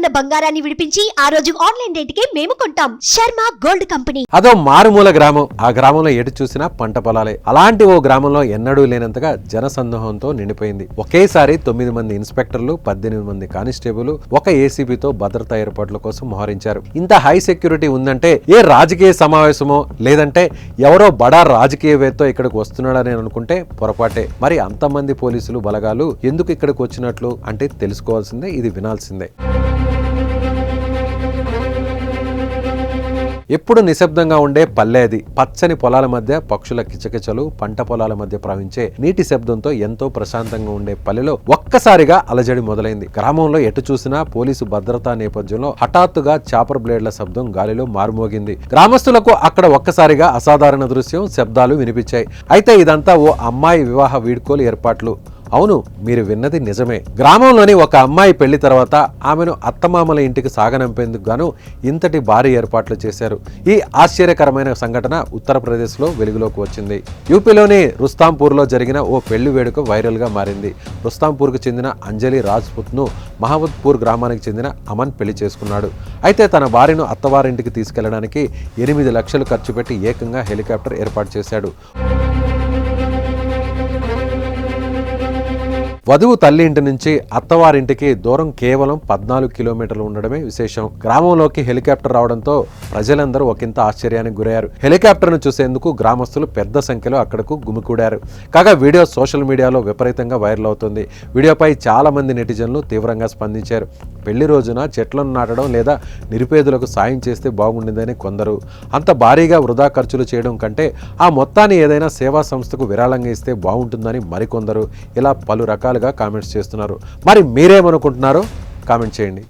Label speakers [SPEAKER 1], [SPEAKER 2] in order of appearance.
[SPEAKER 1] ఉన్న బంగారాన్ని విడిపించి ఆ రోజు ఆన్లైన్ రేటుకే మేము కొంటాం. Sharma gold company.
[SPEAKER 2] అదో మారుమూల గ్రామం. ఆ గ్రామంలో ఎటు చూసినా పంట పొలాలే. అలాంటి ఓ గ్రామంలో ఎన్నడూ లేనంతగా జనసందోహంతో నిండిపోయింది. ఒకేసారి తొమ్మిది మంది ఇన్స్పెక్టర్లు పద్దెనిమిది మంది కానిస్టేబుల్ ఒక ఏసీబీతో భద్రతా ఏర్పాట్ల కోసం మోహరించారు. ఇంత హై సెక్యూరిటీ ఉందంటే ఏ రాజకీయ సమావేశమో లేదంటే ఎవరో బడా రాజకీయవేత్తో ఇక్కడికి వస్తున్నాడని అనుకుంటే పొరపాటే. మరి అంతమంది పోలీసులు బలగాలు ఎందుకు ఇక్కడికి వచ్చినట్లు అంటే తెలుసుకోవాల్సిందే ఇది వినాల్సిందే. ఎప్పుడు నిశ్శబ్దంగా ఉండే పల్లె అది పచ్చని పొలాల మధ్య పక్షుల కిచకిచలు పంట పొలాల మధ్య ప్రవహించే నీటి శబ్దంతో ఎంతో ప్రశాంతంగా ఉండే పల్లెలో ఒక్కసారిగా అలజడి మొదలైంది. గ్రామంలో ఎటు చూసినా పోలీసు భద్రతా నేపథ్యంలో హఠాత్తుగా చాపర్ బ్లేడ్ల శబ్దం గాలిలో మారుమోగింది. గ్రామస్తులకు అక్కడ ఒక్కసారిగా అసాధారణ దృశ్యం శబ్దాలు వినిపించాయి. అయితే ఇదంతా ఓ అమ్మాయి వివాహ వీడ్కోలు ఏర్పాట్లు. అవును మీరు విన్నది నిజమే. గ్రామంలోని ఒక అమ్మాయి పెళ్ళి తర్వాత ఆమెను అత్తమామల ఇంటికి సాగనంపేందుకు గాను ఇంతటి భారీ ఏర్పాట్లు చేశారు. ఈ ఆశ్చర్యకరమైన సంఘటన ఉత్తరప్రదేశ్లో వెలుగులోకి వచ్చింది. యూపీలోని రుస్తాంపూర్లో జరిగిన ఓ పెళ్ళి వేడుక వైరల్గా మారింది. రుస్తాంపూర్కు చెందిన అంజలి రాజ్పుత్ను మహమ్మద్పూర్ గ్రామానికి చెందిన అమన్ పెళ్ళి చేసుకున్నాడు. అయితే తన భార్యను అత్తవారింటికి తీసుకెళ్ళడానికి ఎనిమిది లక్షలు ఖర్చు పెట్టి ఏకంగా హెలికాప్టర్ ఏర్పాటు చేశాడు. వధువు తల్లి ఇంటి నుంచి అత్తవారింటికి దూరం కేవలం పద్నాలుగు కిలోమీటర్లు ఉండడమే విశేషం. గ్రామంలోకి హెలికాప్టర్ రావడంతో ప్రజలందరూ ఒకంత ఆశ్చర్యానికి గురయ్యారు. హెలికాప్టర్ను చూసేందుకు గ్రామస్తులు పెద్ద సంఖ్యలో అక్కడకు గుమికూడారు. కాగా వీడియో సోషల్ మీడియాలో విపరీతంగా వైరల్ అవుతుంది. వీడియోపై చాలా మంది నెటిజన్లు తీవ్రంగా స్పందించారు. పెళ్ళి రోజున చెట్లను నాటడం లేదా నిరుపేదలకు సాయం చేస్తే బాగుండిందని కొందరు. అంత భారీగా వృధా ఖర్చులు చేయడం కంటే ఆ మొత్తాన్ని ఏదైనా సేవా సంస్థకు విరాళంగా ఇస్తే బాగుంటుందని మరికొందరు. ఇలా పలు రకాలుగా కామెంట్స్ చేస్తున్నారు. మరి మీరేమనుకుంటున్నారో కామెంట్ చేయండి.